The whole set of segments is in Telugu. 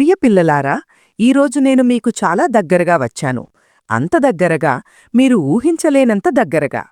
ప్రియ పిల్లలారా ఈరోజు నేను మీకు చాలా దగ్గరగా వచ్చాను. అంత దగ్గరగా మీరు ఊహించలేనంత దగ్గరగా.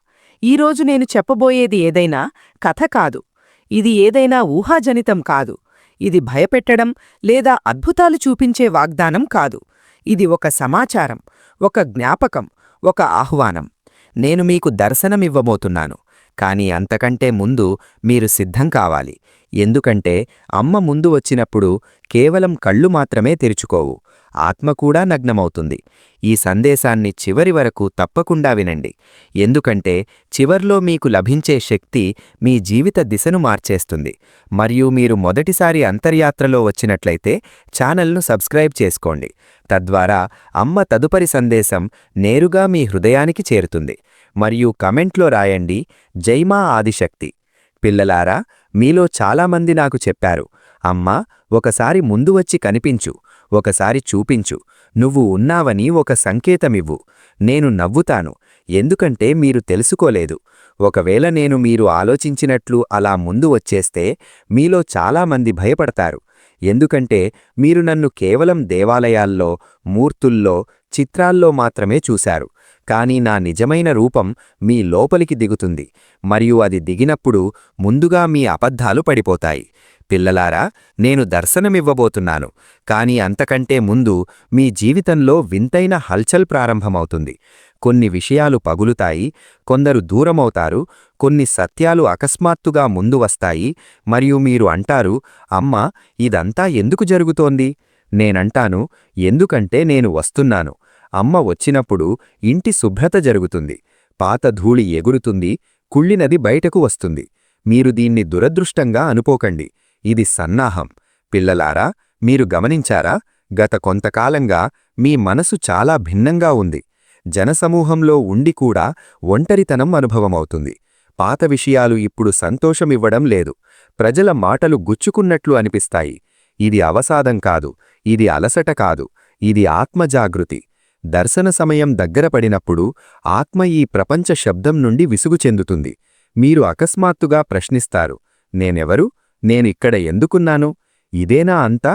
ఈరోజు నేను చెప్పబోయేది ఏదైనా కథ కాదు. ఇది ఏదైనా ఊహాజనితం కాదు. ఇది భయపెట్టడం లేదా అద్భుతాలు చూపించే వాగ్దానం కాదు. ఇది ఒక సమాచారం ఒక జ్ఞాపకం ఒక ఆహ్వానం. నేను మీకు దర్శనమివ్వబోతున్నాను. కానీ అంతకంటే ముందు మీరు సిద్ధం కావాలి. ఎందుకంటే అమ్మ ముందు వచ్చినప్పుడు కేవలం కళ్ళు మాత్రమే తెరుచుకోవు. ఆత్మ కూడా నగ్నమవుతుంది. ఈ సందేశాన్ని చివరి వరకు తప్పకుండా వినండి. ఎందుకంటే చివర్లో మీకు లభించే శక్తి మీ జీవిత దిశను మార్చేస్తుంది. మరియు మీరు మొదటిసారి అంతర్యాత్రలో వచ్చినట్లయితే ఛానల్ను సబ్స్క్రైబ్ చేసుకోండి. తద్వారా అమ్మ తదుపరి సందేశం నేరుగా మీ హృదయానికి చేరుతుంది. మరియు కమెంట్లో రాయండి జైమా ఆదిశక్తి. పిల్లలారా మీలో చాలామంది నాకు చెప్పారు అమ్మా ఒకసారి ముందు వచ్చి కనిపించు ఒకసారి చూపించు నువ్వు ఉన్నావని ఒక సంకేతమివ్వు నేను నవ్వుతాను ఎందుకంటే మీరు తెలుసుకోలేదు. ఒకవేళ నేను మీరు ఆలోచించినట్లు అలా ముందు వచ్చేస్తే మీలో చాలామంది భయపడతారు ఎందుకంటే మీరు నన్ను కేవలం దేవాలయాల్లో మూర్తుల్లో చిత్రాల్లో మాత్రమే చూశారు కాని నా నిజమైన రూపం మీ లోపలికి దిగుతుంది మరియు అది దిగినప్పుడు ముందుగా మీ అబద్ధాలు పడిపోతాయి. పిల్లలారా నేను దర్శనమివ్వబోతున్నాను కానీ అంతకంటే ముందు మీ జీవితంలో వింతైన హల్చల్ ప్రారంభమవుతుంది. కొన్ని విషయాలు పగులుతాయి కొందరు దూరమవుతారు కొన్ని సత్యాలు అకస్మాత్తుగా ముందు వస్తాయి మరియు మీరు అంటారు అమ్మా ఇదంతా ఎందుకు జరుగుతోంది? నేనంటాను ఎందుకంటే నేను వస్తున్నాను. అమ్మ వచ్చినప్పుడు ఇంటి శుభ్రత జరుగుతుంది. పాత ధూళి ఎగురుతుంది కుళ్ళినది బయటకు వస్తుంది. మీరు దీన్ని దురదృష్టంగా అనుకోకండి. ఇది సన్నాహం. పిల్లలారా మీరు గమనించారా? గత కొంతకాలంగా మీ మనసు చాలా భిన్నంగా ఉంది. జనసమూహంలో ఉండి కూడా ఒంటరితనం అనుభవమవుతుంది. పాత విషయాలు ఇప్పుడు సంతోషమివ్వడం లేదు. ప్రజల మాటలు గుచ్చుకున్నట్లు అనిపిస్తాయి. ఇది అవసాదం కాదు. ఇది అలసట కాదు. ఇది ఆత్మజాగృతి. దర్శన సమయం దగ్గర పడినప్పుడు ఆత్మ ఈ ప్రపంచ శబ్దం నుండి విసుగు చెందుతుంది. మీరు అకస్మాత్తుగా ప్రశ్నిస్తారు నేనెవరు? నేనిక్కడ ఎందుకున్నాను? ఇదేనా అంతా?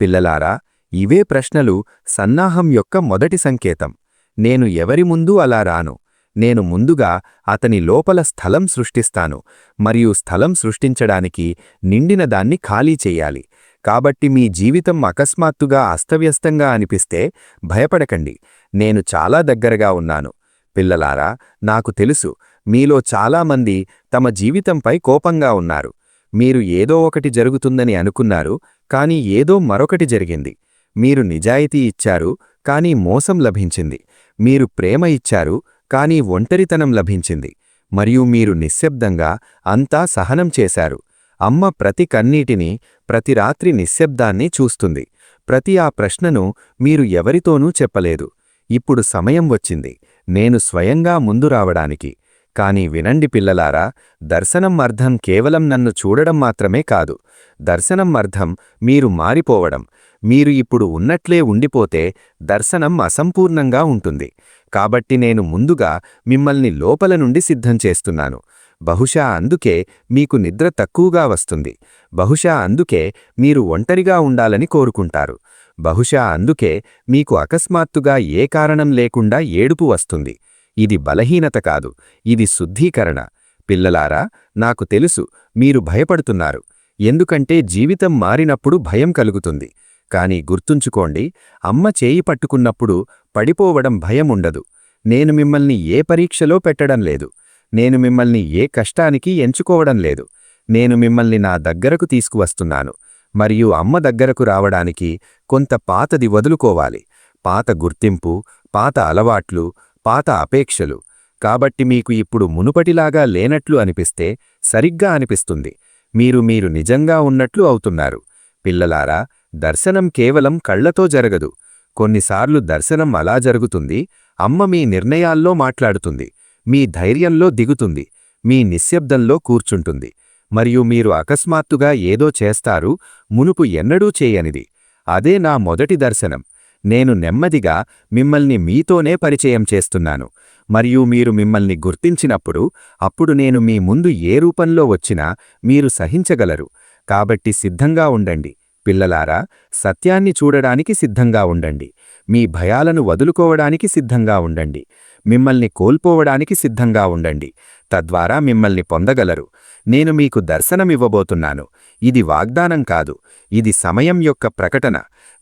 పిల్లలారా ఇవే ప్రశ్నలు సన్నాహం యొక్క మొదటి సంకేతం. నేను ఎవరి ముందు అలా రాను. నేను ముందుగా అతని లోపల స్థలం సృష్టిస్తాను మరియు స్థలం సృష్టించడానికి నిండిన దాన్ని ఖాళీ చేయాలి. కాబట్టి మీ జీవితం అకస్మాత్తుగా అస్తవ్యస్తంగా అనిపిస్తే భయపడకండి. నేను చాలా దగ్గరగా ఉన్నాను. పిల్లలారా నాకు తెలుసు మీలో చాలామంది తమ జీవితంపై కోపంగా ఉన్నారు. మీరు ఏదో ఒకటి జరుగుతుందని అనుకున్నారు కానీ ఏదో మరొకటి జరిగింది. మీరు నిజాయితీ ఇచ్చారు కానీ మోసం లభించింది. మీరు ప్రేమ ఇచ్చారు కానీ ఒంటరితనం లభించింది. మరియు మీరు నిశ్శబ్దంగా అంతా సహనం చేశారు. అమ్మ ప్రతి కన్నీటిని ప్రతి రాత్రి నిశ్శబ్దాన్ని చూస్తుంది. ప్రతి ఆ ప్రశ్నను మీరు ఎవరితోనూ చెప్పలేదు. ఇప్పుడు సమయం వచ్చింది. నేను స్వయంగా ముందు రావడానికి. కాని వినండి పిల్లలారా దర్శనం అర్థం కేవలం నన్ను చూడడం మాత్రమే కాదు. దర్శనం అర్థం మీరు మారిపోవడం. మీరు ఇప్పుడు ఉన్నట్లే ఉండిపోతే దర్శనం అసంపూర్ణంగా ఉంటుంది. కాబట్టి నేను ముందుగా మిమ్మల్ని లోపల నుండి సిద్ధం చేస్తున్నాను. బహుశా అందుకే మీకు నిద్ర తక్కువగా వస్తుంది. బహుశా అందుకే మీరు ఒంటరిగా ఉండాలని కోరుకుంటారు. బహుశా అందుకే మీకు అకస్మాత్తుగా ఏ కారణం లేకుండా ఏడుపు వస్తుంది. ఇది బలహీనత కాదు ఇది శుద్ధీకరణ. పిల్లలారా నాకు తెలుసు మీరు భయపడుతున్నారు. ఎందుకంటే జీవితం మారినప్పుడు భయం కలుగుతుంది. కాని గుర్తుంచుకోండి అమ్మ చేయి పట్టుకున్నప్పుడు పడిపోవడం భయం ఉండదు. నేను మిమ్మల్ని ఏ పరీక్షలో పెట్టడం లేదు. నేను మిమ్మల్ని ఏ కష్టానికి ఎంచుకోవడం లేదు. నేను మిమ్మల్ని నా దగ్గరకు తీసుకువస్తున్నాను. మరియు అమ్మ దగ్గరకు రావడానికి కొంత పాతది వదులుకోవాలి. పాత గుర్తింపు పాత అలవాట్లు పాత అపేక్షలు. కాబట్టి మీకు ఇప్పుడు మునుపటిలాగా లేనట్లు అనిపిస్తే సరిగ్గా అనిపిస్తుంది. మీరు మీరు నిజంగా ఉన్నట్లు అవుతున్నారు. పిల్లలారా దర్శనం కేవలం కళ్ళతో జరగదు. కొన్నిసార్లు దర్శనం అలా జరుగుతుంది. అమ్మ మీ నిర్ణయాల్లో మాట్లాడుతుంది. మీ ధైర్యంలో దిగుతుంది. మీ నిశ్శబ్దంలో కూర్చుంటుంది. మరియు మీరు అకస్మాత్తుగా ఏదో చేస్తారు. మునుపు ఎన్నడూ చేయనిది. అదే నా మొదటి దర్శనం. నేను నెమ్మదిగా మిమ్మల్ని మీతోనే పరిచయం చేస్తున్నాను. మరియు మీరు మిమ్మల్ని గుర్తించినప్పుడు అప్పుడు నేను మీ ముందు ఏ రూపంలో వచ్చినా మీరు సహించగలరు. కాబట్టి సిద్ధంగా ఉండండి. పిల్లలారా సత్యాన్ని చూడడానికి సిద్ధంగా ఉండండి. మీ భయాలను వదులుకోవడానికి సిద్ధంగా ఉండండి. మిమ్మల్ని కోల్పోవడానికి సిద్ధంగా ఉండండి. తద్వారా మిమ్మల్ని పొందగలరు. నేను మీకు దర్శనమివ్వబోతున్నాను. ఇది వాగ్దానం కాదు. ఇది సమయం యొక్క ప్రకటన.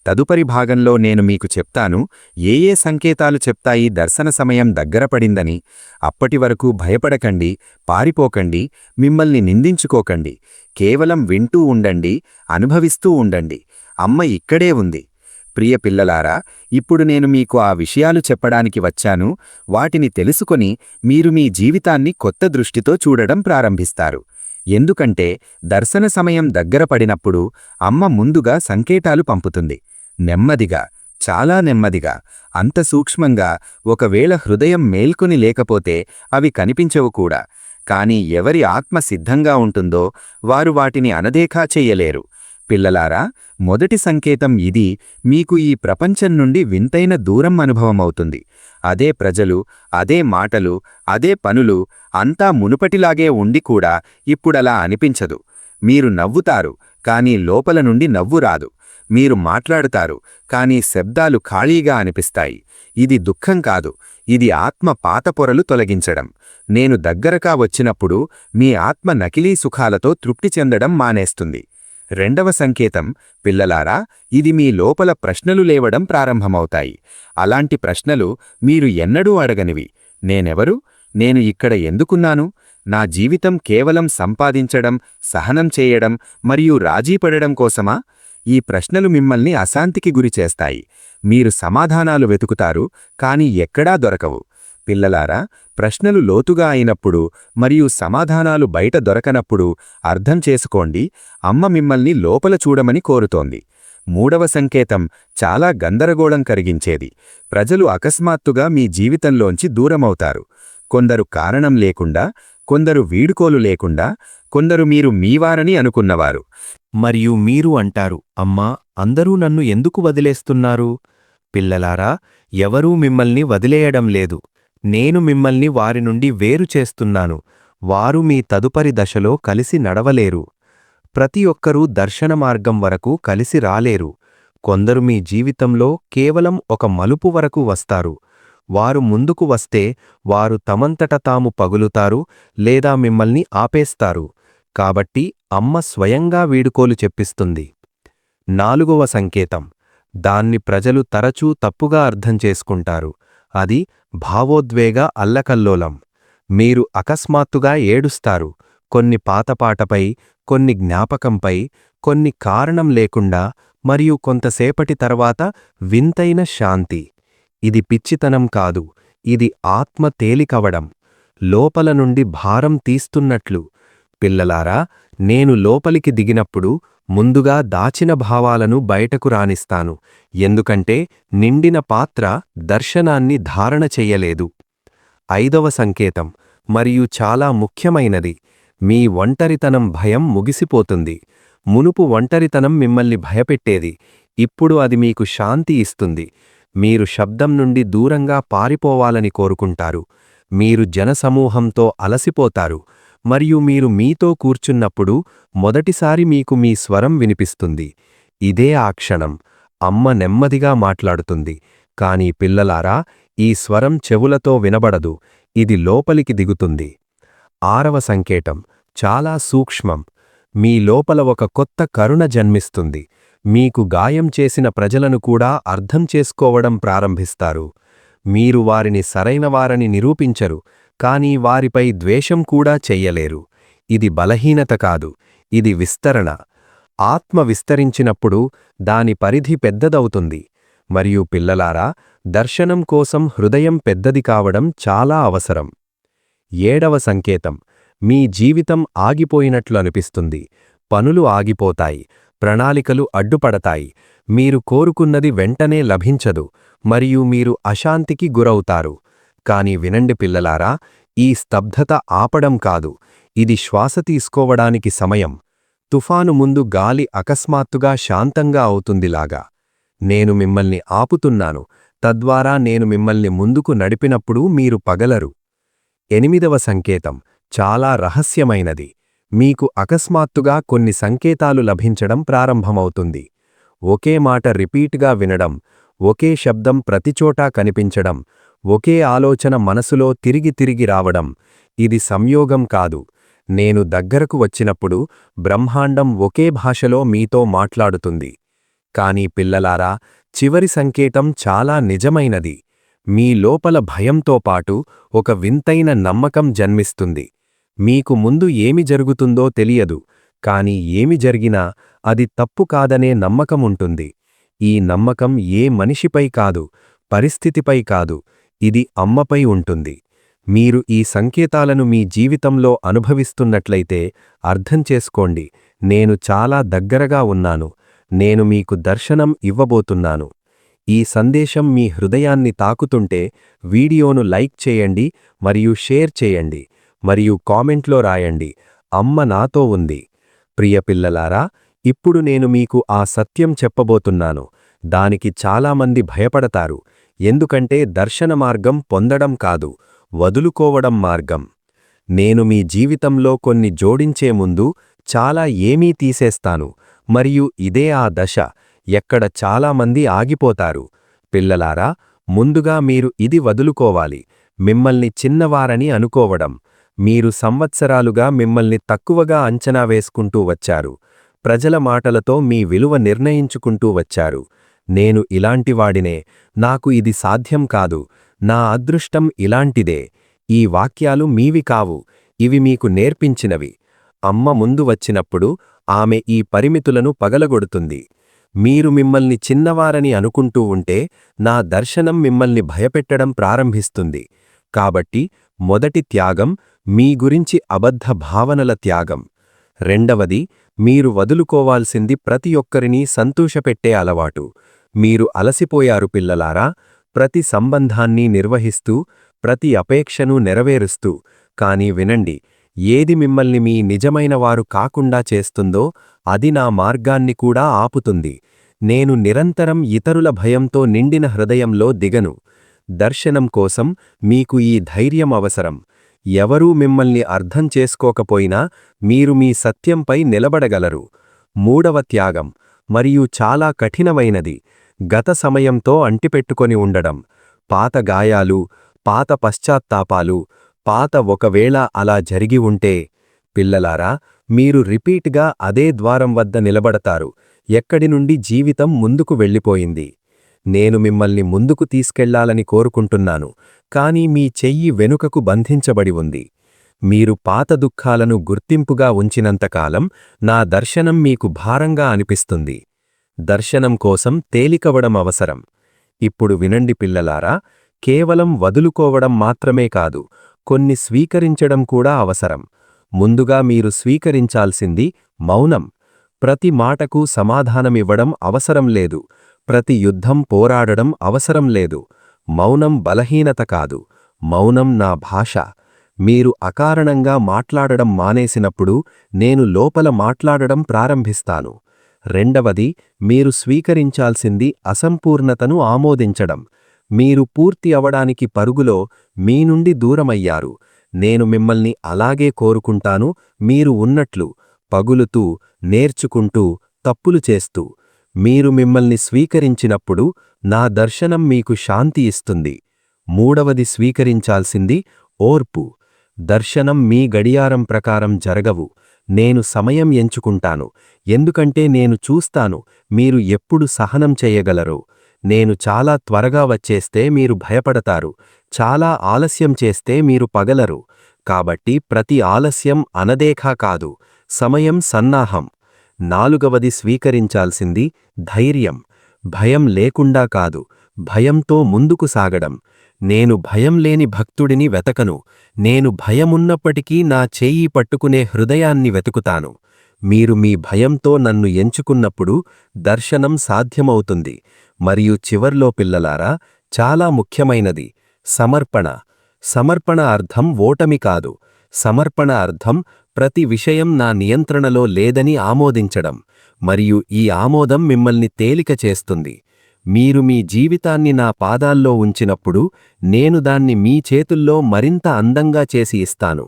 తదుపరి భాగంలో నేను మీకు చెప్తాను ఏ ఏ సంకేతాలు చెప్తాయి దర్శన సమయం దగ్గరపడిందని అప్పటి వరకు భయపడకండి పారిపోకండి మిమ్మల్ని నిందించుకోకండి. కేవలం వింటూ ఉండండి అనుభవిస్తూ ఉండండి. అమ్మ ఇక్కడే ఉంది. ప్రియ పిల్లలారా ఇప్పుడు నేను మీకు ఆ విషయాలు చెప్పడానికి వచ్చాను. వాటిని తెలుసుకొని మీరు మీ జీవితాన్ని కొత్త దృష్టితో చూడడం ప్రారంభిస్తారు. ఎందుకంటే దర్శన సమయం దగ్గర పడినప్పుడు అమ్మ ముందుగా సంకేతాలు పంపుతుంది. నెమ్మదిగా చాలా నెమ్మదిగా అంత సూక్ష్మంగా ఒకవేళ హృదయం మేల్కొని లేకపోతే అవి కనిపించవు కూడా. కాని ఎవరి ఆత్మ సిద్ధంగా ఉంటుందో వారు వాటిని అనదేఖా చెయ్యలేరు పిల్లలారా మొదటి సంకేతం ఇది మీకు ఈ ప్రపంచం నుండి వింతైన దూరం అనుభవమవుతుంది. అదే ప్రజలు అదే మాటలు అదే పనులు అంతా మునుపటిలాగే ఉండి కూడా ఇప్పుడలా అనిపించదు. మీరు నవ్వుతారు కానీ లోపల నుండి నవ్వు రాదు. మీరు మాట్లాడుతారు కానీ శబ్దాలు ఖాళీగా అనిపిస్తాయి. ఇది దుఃఖం కాదు ఇది ఆత్మ పాత పొరలు తొలగించడం. నేను దగ్గరగా వచ్చినప్పుడు మీ ఆత్మ నకిలీ సుఖాలతో తృప్తి చెందడం మానేస్తుంది. రెండవ సంకేతం పిల్లలారా ఇది మీ లోపల ప్రశ్నలు లేవడం ప్రారంభమవుతాయి. అలాంటి ప్రశ్నలు మీరు ఎన్నడూ అడగనివి. నేనెవరు? నేను ఇక్కడ ఎందుకున్నాను? నా జీవితం కేవలం సంపాదించడం సహనం చేయడం మరియు రాజీపడడం కోసమా? ఈ ప్రశ్నలు మిమ్మల్ని అశాంతికి గురిచేస్తాయి మీరు సమాధానాలు వెతుకుతారు కానీ ఎక్కడా దొరకవు. పిల్లలారా ప్రశ్నలు లోతుగా అయినప్పుడు మరియు సమాధానాలు బయట దొరకనప్పుడు అర్థం చేసుకోండి అమ్మ మిమ్మల్ని లోపల చూడమని కోరుతోంది. మూడవ సంకేతం చాలా గందరగోళం కరిగించేది ప్రజలు అకస్మాత్తుగా మీ జీవితంలోంచి దూరమవుతారు. కొందరు కారణం లేకుండా కొందరు వీడుకోలు లేకుండా కొందరు మీరు మీవారని అనుకున్నవారు. మరియు మీరు అంటారు అమ్మా అందరూ నన్ను ఎందుకు వదిలేస్తున్నారు? పిల్లలారా ఎవరూ మిమ్మల్ని వదిలేయడం లేదు. నేను మిమ్మల్ని వారి నుండి వేరు చేస్తున్నాను. వారు మీ తదుపరి దశలో కలిసి నడవలేరు. ప్రతి ఒక్కరూ దర్శన మార్గం వరకు కలిసి రాలేరు. కొందరు మీ జీవితంలో కేవలం ఒక మలుపు వరకు వస్తారు. వారు ముందుకు వస్తే వారు తమంతట తాము పగులుతారు లేదా మిమ్మల్ని ఆపేస్తారు. కాబట్టి అమ్మ స్వయంగా వీడుకోలు చెప్పిస్తుంది. నాలుగవ సంకేతం. దాన్ని ప్రజలు తరచూ తప్పుగా అర్థం చేసుకుంటారు. అది భావోద్వేగ అల్లకల్లోలం. మీరు అకస్మాత్తుగా ఏడుస్తారు. కొన్ని పాతపాటపై కొన్ని జ్ఞాపకంపై కొన్ని కారణం లేకుండా మరియు కొంతసేపటి తర్వాత వింతైన శాంతి. ఇది పిచ్చితనం కాదు. ఇది ఆత్మ తేలికవడం. లోపల నుండి భారం తీస్తున్నట్లు. పిల్లలారా నేను లోపలికి దిగినప్పుడు ముందుగా దాచిన భావాలను బయటకు రానిస్తాను. ఎందుకంటే నిండిన పాత్ర దర్శనాన్ని ధారణ చెయ్యలేదు ఐదవ సంకేతం. మరియు చాలా ముఖ్యమైనది. మీ ఒంటరితనం భయం ముగిసిపోతుంది. మునుపు ఒంటరితనం మిమ్మల్ని భయపెట్టేది. ఇప్పుడు అది మీకు శాంతి ఇస్తుంది. మీరు శబ్దం నుండి దూరంగా పారిపోవాలని కోరుకుంటారు. మీరు జనసమూహంతో అలసిపోతారు. మరియు మీరు మీతో కూర్చున్నప్పుడు మొదటిసారి మీకు మీ స్వరం వినిపిస్తుంది. ఇదే ఆ క్షణం. అమ్మ నెమ్మదిగా మాట్లాడుతుంది. కాని పిల్లలారా ఈ స్వరం చెవులతో వినబడదు. ఇది లోపలికి దిగుతుంది. ఆరవ సంకేతం. చాలా సూక్ష్మం. మీ లోపల ఒక కొత్త కరుణ జన్మిస్తుంది. మీకు గాయం చేసిన ప్రజలను కూడా అర్థం చేసుకోవడం ప్రారంభిస్తారు. మీరు వారిని సరైనవారని నిరూపించరు. కానీ వారిపై ద్వేషం కూడా చెయ్యలేరు. ఇది బలహీనత కాదు ఇది విస్తరణ. ఆత్మ విస్తరించినప్పుడు దాని పరిధి పెద్దదవుతుంది. మరియు పిల్లలారా దర్శనం కోసం హృదయం పెద్దది కావడం చాలా అవసరం. ఏడవ సంకేతం మీ జీవితం ఆగిపోయినట్లు అనిపిస్తుంది. పనులు ఆగిపోతాయి ప్రణాళికలు అడ్డుపడతాయి. మీరు కోరుకున్నది వెంటనే లభించదు మరియు మీరు అశాంతికి గురవుతారు. కాని వినండి పిల్లలారా ఈ స్తబ్ధత ఆపడం కాదు ఇది శ్వాస తీసుకోవడానికి సమయం. తుఫాను ముందు గాలి అకస్మాత్తుగా శాంతంగా అవుతుందిలాగా. నేను మిమ్మల్ని ఆపుతున్నాను తద్వారా నేను మిమ్మల్ని ముందుకు నడిపినప్పుడు మీరు పగలరు. ఎనిమిదవ సంకేతం చాలా రహస్యమైనది. మీకు అకస్మాత్తుగా కొన్ని సంకేతాలు లభించడం ప్రారంభమవుతుంది. ఒకే మాట రిపీట్గా వినడం ఒకే శబ్దం ప్రతిచోటా కనిపించడం ఒకే ఆలోచన మనసులో తిరిగి తిరిగి రావడం ఇది సంయోగం కాదు. నేను దగ్గరకు వచ్చినప్పుడు బ్రహ్మాండం ఒకే భాషలో మీతో మాట్లాడుతుంది. కాని పిల్లలారా చివరి సంకేతం చాలా నిజమైనది. మీ లోపల భయంతో పాటు ఒక వింతైన నమ్మకం జన్మిస్తుంది. మీకు ముందు ఏమి జరుగుతుందో తెలియదు కాని ఏమి జరిగినా అది తప్పు కాదనే నమ్మకముంటుంది. ఈ నమ్మకం ఏ మనిషిపై కాదు పరిస్థితిపై కాదు ఇది అమ్మపై ఉంటుంది. మీరు ఈ సంకేతాలను మీ జీవితంలో అనుభవిస్తున్నట్లయితే అర్థం చేసుకోండి నేను చాలా దగ్గరగా ఉన్నాను నేను మీకు దర్శనం ఇవ్వబోతున్నాను. ఈ సందేశం మీ హృదయాన్ని తాకుతుంటే వీడియోను లైక్ చేయండి మరియు షేర్ చేయండి మరియు కామెంట్లో రాయండి అమ్మ నాతో ఉంది. ప్రియ పిల్లలారా ఇప్పుడు నేను మీకు ఆ సత్యం చెప్పబోతున్నాను. దానికి చాలామంది భయపడతారు. ఎందుకంటే దర్శన మార్గం పొందడం కాదు వదులుకోవడం మార్గం. నేను మీ జీవితంలో కొన్ని జోడించే ముందు చాలా ఏమీ తీసేస్తాను. మరియు ఇదే ఆ దశ ఎక్కడ చాలామంది ఆగిపోతారు. పిల్లలారా ముందుగా మీరు ఇది వదులుకోవాలి. మిమ్మల్ని చిన్నవారని అనుకోవడం. మీరు సంవత్సరాలుగా మిమ్మల్ని తక్కువగా అంచనా వేసుకుంటూ వచ్చారు. ప్రజల మాటలతో మీ విలువ నిర్ణయించుకుంటూ వచ్చారు. నేను ఇలాంటివాడినే నాకు ఇది సాధ్యం కాదు నా అదృష్టం ఇలాంటిదే. ఈ వాక్యాలు మీవి కావు ఇవి మీకు నేర్పించినవి. అమ్మ ముందు వచ్చినప్పుడు ఆమె ఈ పరిమితులను పగలగొడుతుంది. మీరు మిమ్మల్ని చిన్నవారని అనుకుంటూ ఉంటే నా దర్శనం మిమ్మల్ని భయపెట్టడం ప్రారంభిస్తుంది. కాబట్టి మొదటి త్యాగం మీ గురించి అబద్ధ భావనల త్యాగం. రెండవది మీరు వదులుకోవాల్సింది ప్రతి ఒక్కరినీ సంతోషపెట్టే అలవాటు. మీరు అలసిపోయారు పిల్లలారా ప్రతి సంబంధాన్ని నిర్వహిస్తూ ప్రతి అపేక్షను నెరవేరుస్తూ. కాని వినండి ఏది మిమ్మల్ని మీ నిజమైన వారు కాకుండా చేస్తుందో అది నా మార్గాన్ని కూడా ఆపుతుంది. నేను నిరంతరం ఇతరుల భయంతో నిండిన హృదయంలో దిగను. దర్శనం కోసం మీకు ఈ ధైర్యం అవసరం. ఎవరూ మిమ్మల్ని అర్థం చేసుకోకపోయినా మీరు మీ సత్యంపై నిలబడగలరు. మూడవ త్యాగం మరియు చాలా కఠినమైనది. గత సమయంతో అంటిపెట్టుకొని ఉండడం. పాత గాయాలు పాత పశ్చాత్తాపాలు పాత ఒకవేళ అలా జరిగి ఉంటే. పిల్లలారా మీరు రిపీట్గా అదే ద్వారం వద్ద నిలబడతారు. ఎక్కడి నుండి జీవితం ముందుకు వెళ్ళిపోయింది. నేను మిమ్మల్ని ముందుకు తీసుకెళ్ళాలని కోరుకుంటున్నాను కాని మీ చెయ్యి వెనుకకు బంధించబడి ఉంది. మీరు పాత దుఃఖాలను గుర్తింపుగా ఉంచినంతకాలం నా దర్శనం మీకు భారంగా అనిపిస్తుంది. దర్శనం కోసం తేలికవడం అవసరం. ఇప్పుడు వినండి పిల్లలారా కేవలం వదులుకోవడం మాత్రమే కాదు కొన్ని స్వీకరించడం కూడా అవసరం. ముందుగా మీరు స్వీకరించాల్సింది మౌనం. ప్రతి మాటకు సమాధానమివ్వడం అవసరం లేదు. ప్రతి యుద్ధం పోరాడడం అవసరం లేదు. మౌనం బలహీనత కాదు. మౌనం నా భాష. మీరు అకారణంగా మాట్లాడడం మానేసినప్పుడు నేను లోపల మాట్లాడడం ప్రారంభిస్తాను. రెండవది మీరు స్వీకరించాల్సింది అసంపూర్ణతను ఆమోదించడం. మీరు పూర్తి అవడానికి పరుగులో మీ నుండి దూరమయ్యారు. నేను మిమ్మల్ని అలాగే కోరుకుంటాను. మీరు ఉన్నట్లు పగులుతూ నేర్చుకుంటూ తప్పులు చేస్తూ మీరు మిమ్మల్ని స్వీకరించినప్పుడు నా దర్శనం మీకు శాంతి ఇస్తుంది. మూడవది స్వీకరించాల్సింది ఓర్పు. దర్శనం మీ గడియారం ప్రకారం జరగవు. నేను సమయం ఎంచుకుంటాను. ఎందుకంటే నేను చూస్తాను మీరు ఎప్పుడు సహనం చేయగలరో. నేను చాలా త్వరగా వచ్చేస్తే మీరు భయపడతారు. చాలా ఆలస్యం చేస్తే మీరు పగలరు. కాబట్టి ప్రతి ఆలస్యం అనదేఖా కాదు. సమయం సన్నాహం. నాలుగవది స్వీకరించాల్సింది ధైర్యం. భయం లేకుండా కాదు భయంతో ముందుకు సాగడం. నేను భయం లేని భక్తుడిని వెతకను. నేను భయమున్నప్పటికీ నా చేయి పట్టుకునే హృదయాన్ని వెతుకుతాను. మీరు మీ భయంతో నన్ను ఎంచుకున్నప్పుడు దర్శనం సాధ్యమవుతుంది. మరియు చివర్లో పిల్లలారా చాలా ముఖ్యమైనది. సమర్పణ. సమర్పణ అర్థం ఓటమి కాదు. సమర్పణ అర్థం ప్రతి విషయం నా నియంత్రణలో లేదని ఆమోదించడం మరియు ఈ ఆమోదం మిమ్మల్ని తేలిక చేస్తుంది. మీరు మీ జీవితాన్ని నా పాదాల్లో ఉంచినప్పుడు నేను దాన్ని మీ చేతుల్లో మరింత అందంగా చేసి ఇస్తాను.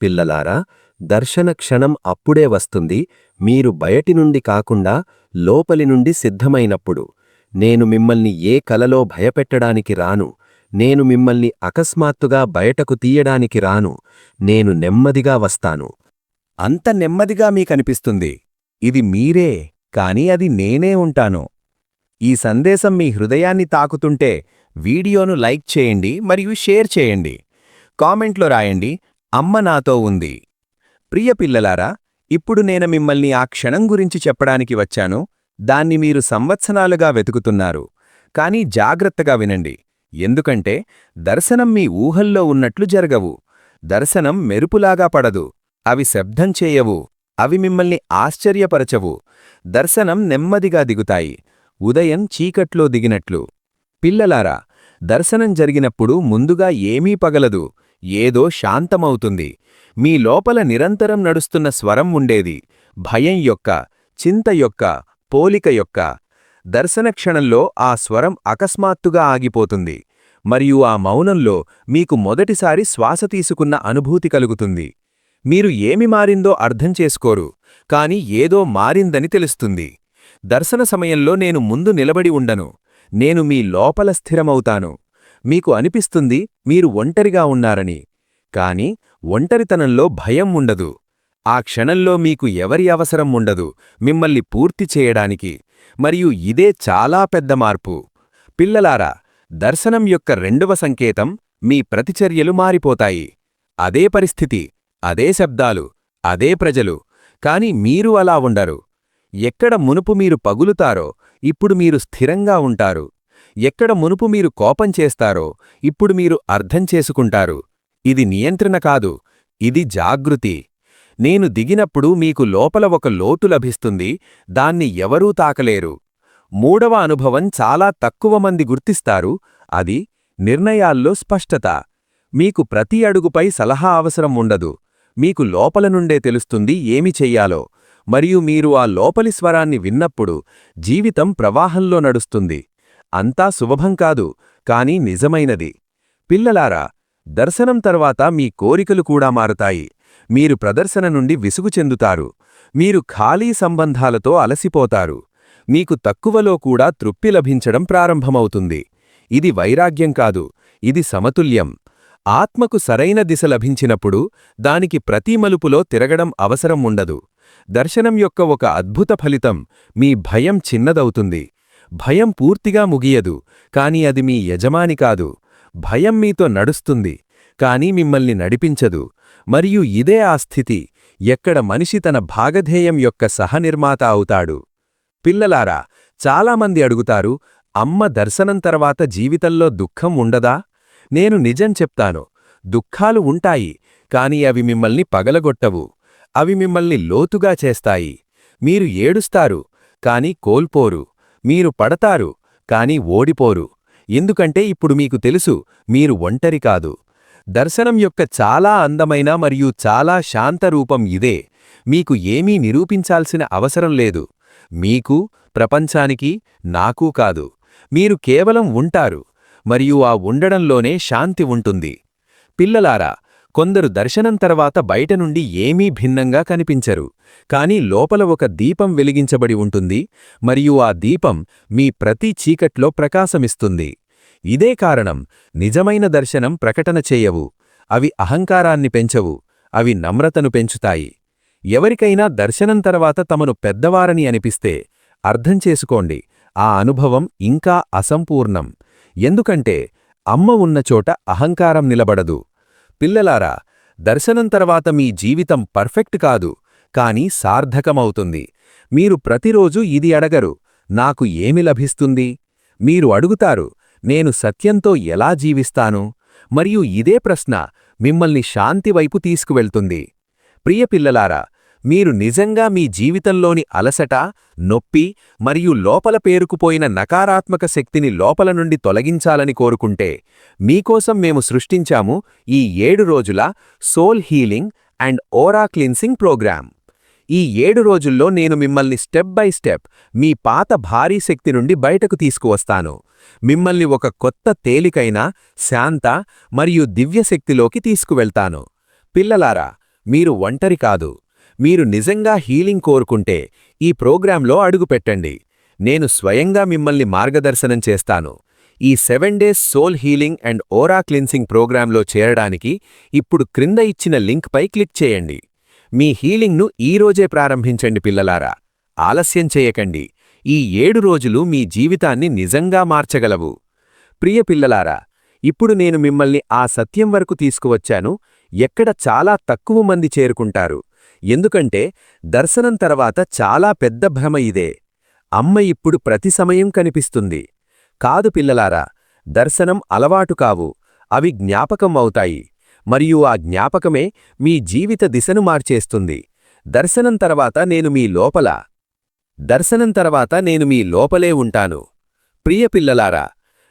పిల్లలారా దర్శన క్షణం అప్పుడే వస్తుంది. మీరు బయటి నుండి కాకుండా లోపలి నుండి సిద్ధమైనప్పుడు నేను మిమ్మల్ని ఏ కలలో భయపెట్టడానికి రాను. నేను మిమ్మల్ని అకస్మాత్తుగా బయటకు తీయడానికి రాను నేను నెమ్మదిగా వస్తాను. అంత నెమ్మదిగా మీకనిపిస్తుంది. ఇది మీరే కాని అది నేనే ఉంటాను. ఈ సందేశం మీ హృదయాన్ని తాకుతుంటే వీడియోను లైక్ చేయండి మరియు షేర్ చేయండి. కామెంట్లో రాయండి అమ్మ నాతో ఉంది. ప్రియ పిల్లలారా ఇప్పుడు నేను మిమ్మల్ని ఆ క్షణం గురించి చెప్పడానికి వచ్చాను. దాన్ని మీరు సంవత్సరాలుగా వెతుకుతున్నారు. కానీ జాగ్రత్తగా వినండి. ఎందుకంటే దర్శనం మీ ఊహల్లో ఉన్నట్లు జరగవు. దర్శనం మెరుపులాగా పడదు. అవి శబ్దం చేయవు. అవి మిమ్మల్ని ఆశ్చర్యపరచవు. దర్శనం నెమ్మదిగా దిగుతాయి. ఉదయం చీకట్లో దిగినట్లు. పిల్లలారా దర్శనం జరిగినప్పుడు ముందుగా ఏమీ పగలదు. ఏదో శాంతమవుతుంది. మీ లోపల నిరంతరం నడుస్తున్న స్వరం ఉండేది. భయం యొక్క చింత యొక్క పోలిక యొక్క దర్శన క్షణంలో ఆ స్వరం అకస్మాత్తుగా ఆగిపోతుంది. మరియు ఆ మౌనంలో మీకు మొదటిసారి శ్వాస తీసుకున్న అనుభూతి కలుగుతుంది. మీరు ఏమి మారిందో అర్థం చేసుకోరు కాని ఏదో మారిందని తెలుస్తుంది. దర్శన సమయంలో నేను ముందు నిలబడి ఉండను. నేను మీ లోపల స్థిరమవుతాను. మీకు అనిపిస్తుంది మీరు ఒంటరిగా ఉన్నారని. కాని ఒంటరితనంలో భయం ఉండదు. ఆ క్షణంలో మీకు ఎవరి అవసరం ఉండదు. మిమ్మల్ని పూర్తి చేయడానికి. మరియు ఇదే చాలా పెద్ద మార్పు. పిల్లలారా దర్శనం యొక్క రెండవ సంకేతం మీ ప్రతిచర్యలు మారిపోతాయి. అదే పరిస్థితి అదే శబ్దాలు అదే ప్రజలు. కాని మీరు అలా ఉండరు. ఎక్కడ మునుపు మీరు పగులుతారో ఇప్పుడు మీరు స్థిరంగా ఉంటారు. ఎక్కడ మునుపు మీరు కోపం చేస్తారో ఇప్పుడు మీరు అర్థం చేసుకుంటారు. ఇది నియంత్రణ కాదు ఇది జాగృతి. నేను దిగినప్పుడు మీకు లోపల ఒక లోతు లభిస్తుంది దాన్ని ఎవరూ తాకలేరు. మూడవ అనుభవం చాలా తక్కువ మంది గుర్తిస్తారు అది నిర్ణయాల్లో స్పష్టత. మీకు ప్రతి అడుగుపై సలహా అవసరం ఉండదు మీకు లోపల నుండే తెలుస్తుంది ఏమి చెయ్యాలో మరియు మీరు ఆ లోపలి స్వరాన్ని విన్నప్పుడు జీవితం ప్రవాహంలో నడుస్తుంది. అంతా శుభం కాదు కాని నిజమైనది. పిల్లలారా దర్శనం తర్వాత మీ కోరికలు కూడా మారుతాయి. మీరు ప్రదర్శన నుండి విసుగు చెందుతారు. మీరు ఖాళీ సంబంధాలతో అలసిపోతారు. మీకు తక్కువలో కూడా తృప్తి లభించడం ప్రారంభమవుతుంది. ఇది వైరాగ్యం కాదు ఇది సమతుల్యం. ఆత్మకు సరైన దిశ లభించినప్పుడు దానికి ప్రతి మలుపులో తిరగడం అవసరం ఉండదు. దర్శనం యొక్క ఒక అద్భుత ఫలితం మీ భయం చిన్నదవుతుంది. భయం పూర్తిగా ముగియదు కాని అది మీ యజమాని కాదు. భయం మీతో నడుస్తుంది. కాని మిమ్మల్ని నడిపించదు. మరియు ఇదే ఆ స్థితి. ఎక్కడ మనిషి తన భాగధేయం యొక్క సహనిర్మాత అవుతాడు. పిల్లలారా చాలామంది అడుగుతారు అమ్మ దర్శనం తర్వాత జీవితంలో దుఃఖం ఉండదా? నేను నిజం చెప్తాను. దుఃఖాలు ఉంటాయి కాని అవి మిమ్మల్ని పగలగొట్టవు. అవి మిమ్మల్ని లోతుగా చేస్తాయి. మీరు ఏడుస్తారు కాని కోల్పోరు. మీరు పడతారు కాని ఓడిపోరు. ఎందుకంటే ఇప్పుడు మీకు తెలుసు మీరు ఒంటరి కాదు. దర్శనం యొక్క చాలా అందమైన మరియు చాలా శాంత రూపం ఇదే. మీకు ఏమీ నిరూపించాల్సిన అవసరం లేదు. మీకు ప్రపంచానికి నాకూ కాదు. మీరు కేవలం ఉంటారు. మరియు ఆ ఉండడంలోనే శాంతి ఉంటుంది. పిల్లలారా కొందరు దర్శనం తర్వాత బయట నుండి ఏమీ భిన్నంగా కనిపించరు. కాని లోపల ఒక దీపం వెలిగించబడి ఉంటుంది. మరియు ఆ దీపం మీ ప్రతి చీకట్లో ప్రకాశమిస్తుంది. ఇదే కారణం. నిజమైన దర్శనం ప్రకటన చేయవు. అవి అహంకారాన్ని పెంచవు. అవి నమ్రతను పెంచుతాయి. ఎవరికైనా దర్శనం తర్వాత తమను పెద్దవారని అనిపిస్తే అర్థం చేసుకోండి. ఆ అనుభవం ఇంకా అసంపూర్ణం. ఎందుకంటే అమ్మ ఉన్న చోట అహంకారం నిలబడదు. పిల్లలారా దర్శనం తర్వాత మీ జీవితం పర్ఫెక్ట్ కాదు కాని సార్థకమవుతుంది. మీరు ప్రతిరోజు ఇది అడగరు. నాకు ఏమి లభిస్తుంది? మీరు అడుగుతారు నేను సత్యంతో ఎలా జీవిస్తాను? మరియు ఇదే ప్రశ్న మిమ్మల్ని శాంతివైపు తీసుకువెళ్తుంది. ప్రియ పిల్లలారా మీరు నిజంగా మీ జీవితంలోని అలసట నొప్పి మరియు లోపల పేరుకుపోయిన నకారాత్మక శక్తిని లోపల నుండి తొలగించాలని కోరుకుంటే మీకోసం మేము సృష్టించాము ఈ ఏడు రోజుల soul healing and aura cleansing program. ఈ ఏడు రోజుల్లో నేను మిమ్మల్ని స్టెప్ బై స్టెప్ మీ పాత భారీ శక్తి నుండి బయటకు తీసుకువస్తాను. మిమ్మల్ని ఒక కొత్త తేలికైన శాంత మరియు దివ్యశక్తిలోకి తీసుకువెళ్తాను. పిల్లలారా మీరు ఒంటరి కాదు. మీరు నిజంగా హీలింగ్ కోరుకుంటే ఈ ప్రోగ్రాంలో అడుగుపెట్టండి. నేను స్వయంగా మిమ్మల్ని మార్గదర్శనం చేస్తాను. ఈ seven days soul healing and aura cleansing ప్రోగ్రాంలో చేరడానికి ఇప్పుడు క్రింద ఇచ్చిన లింక్పై క్లిక్ చేయండి. మీ హీలింగ్ను ఈరోజే ప్రారంభించండి పిల్లలారా. ఆలస్యం చేయకండి. ఈ ఏడు రోజులు మీ జీవితాన్ని నిజంగా మార్చగలవు. ప్రియ పిల్లలారా ఇప్పుడు నేను మిమ్మల్ని ఆ సత్యం వరకు తీసుకువచ్చాను. ఎక్కడ చాలా తక్కువ మంది చేరుకుంటారు. ఎందుకంటే దర్శనం తర్వాత చాలా పెద్ద భ్రమ ఇదే. అమ్మ ఇప్పుడు ప్రతి సమయం కనిపిస్తుంది. కాదు పిల్లలారా దర్శనం అలవాటు కావు. అవి జ్ఞాపకం అవుతాయి. మరియు ఆ జ్ఞాపకమే మీ జీవిత దిశను మార్చేస్తుంది. దర్శనం తర్వాత నేను మీ లోపల. దర్శనం తర్వాత నేను మీ లోపలే ఉంటాను. ప్రియ పిల్లలారా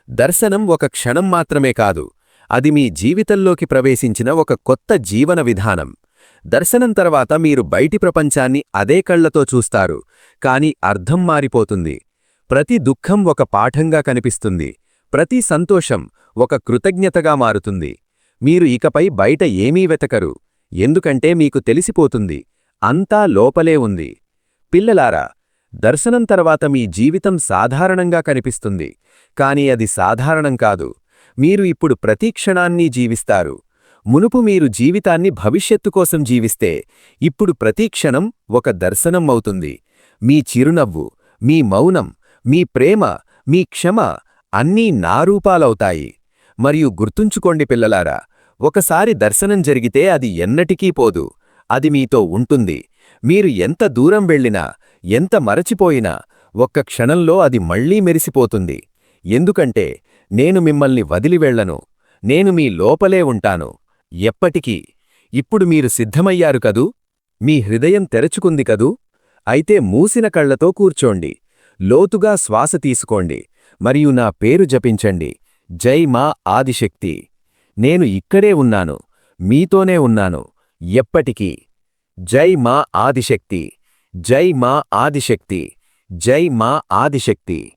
దర్శనం ఒక క్షణం మాత్రమే కాదు అది మీ జీవితంలోకి ప్రవేశించిన ఒక కొత్త జీవన విధానం. దర్శనం తర్వాత మీరు బయటి ప్రపంచాన్ని అదే కళ్ళతో చూస్తారు కాని అర్థం మారిపోతుంది. ప్రతి దుఃఖం ఒక పాఠంగా కనిపిస్తుంది ప్రతి సంతోషం ఒక కృతజ్ఞతగా మారుతుంది. మీరు ఇకపై బయట ఏమీ వెతకరు. ఎందుకంటే మీకు తెలిసిపోతుంది అంతా లోపలే ఉంది. పిల్లలారా దర్శనం తర్వాత మీ జీవితం సాధారణంగా కనిపిస్తుంది. కాని అది సాధారణం కాదు. మీరు ఇప్పుడు ప్రతి క్షణాన్ని జీవిస్తారు. మునుపు మీరు జీవితాన్ని భవిష్యత్తు కోసం జీవిస్తే ఇప్పుడు ప్రతి క్షణం ఒక దర్శనం అవుతుంది. మీ చిరునవ్వు మీ మౌనం మీ ప్రేమ మీ క్షమ అన్నీ నా రూపాలవుతాయి. మరియు గుర్తుంచుకోండి పిల్లలారా ఒకసారి దర్శనం జరిగితే అది ఎన్నటికీ పోదు. అది మీతో ఉంటుంది. మీరు ఎంత దూరం వెళ్ళినా ఎంత మరచిపోయినా ఒక్క క్షణంలో అది మళ్ళీ మెరిసిపోతుంది. ఎందుకంటే నేను మిమ్మల్ని వదిలి వెళ్ళను. నేను మీ లోపలే ఉంటాను. ఎప్పటికీ. ఇప్పుడు మీరు సిద్ధమయ్యారు కదూ? మీ హృదయం తెరచుకుంది కదూ? అయితే మూసిన కళ్ళతో కూర్చోండి. లోతుగా శ్వాస తీసుకోండి. మరియు నా పేరు జపించండి. జై మా ఆదిశక్తి. నేను ఇక్కడే ఉన్నాను మీతోనే ఉన్నాను ఎప్పటికీ. జై మా ఆదిశక్తి జై మా ఆదిశక్తి జై మా ఆదిశక్తి.